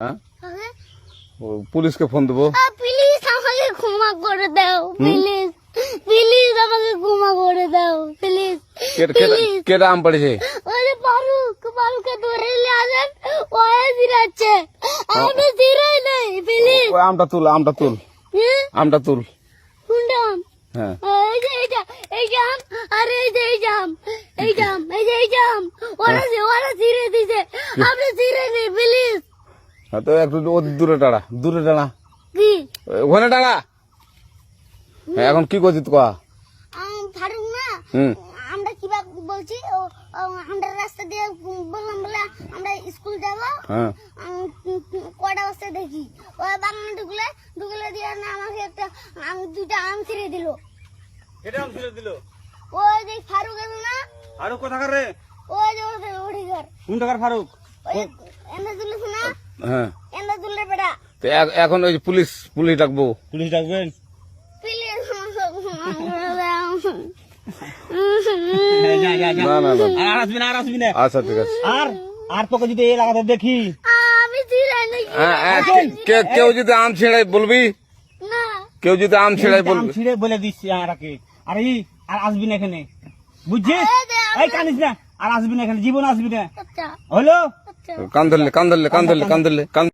হ্যাঁ আগে ও, পুলিশকে ফোন দেবো প্লিজ আমাকে ক্ষমা করে দাও প্লিজ প্লিজ আমাকে ক্ষমা করে দাও প্লিজ কেটা- কেটা- প্লিজ কেটা আম পড়েছে ওই যে ফারুক ফারুককে ধরে নিয়ে আসেন ওয়ে জিরাচ্ছে আমি জিরাই নেই প্লিজ ওই আমটা তুল আমটা তুল আমটা তুল শুনলাম হ্যাঁ এই যে এই যে এই জাম আর এই যে এই জাম এই জাম এই যে এই জাম ওরা যে ওরা জিরে দিছে আপনি জিরে নেই প্লিজ হ্যাঁ, তো একটু ও দূরে দাঁড়া দূরে কি? ওখানে দাঁড়া হ্যাঁ, এখন কি করছিস কয়া আম, ফারুক না আমরা কীভাবে বলছি আমরা রাস্তা দিয়ে বললাম বলে আমরা স্কুল যাব। হ্যাঁ। আম, কটা বস্তা দেখি? ওই বাগানে ঢুকলে ঢুকলে দিয়ে না আমাকে একটা আম দুইটা আম ছিঁড়ে দিল। এটা আম ছিঁড়ে দিল? ওই যে ফারুক আছে না ফারুক কোথাকার রে? ওই যে কোন ফারুক? ওই এনে তুলিস না হ্যাঁ। এখন ওই পুলিশ পুলিশ ডাকবো। পুলিশ ডাকবেন প্লিজ যা, যা, যা। না না না। আর আসবি না আর আসবি না। আচ্ছা ঠিক আছে। আর আর তোকে যদি এই লাগাতে দেখি? হ্যাঁ, হ্যাঁ, কেউ যদি আম ছেড়াই বলবি? কেউ যদি আম ছেড়াই বলবি? ছিঁড়ে বলে দিচ্ছি আরাকে আর এই আর আসবি না এখানে। বুঝছিস? এই কানিস না। আর আসবি না এখানে জীবন আসবি না। আচ্ছা। হলো? আচ্ছা কান ধরলে কান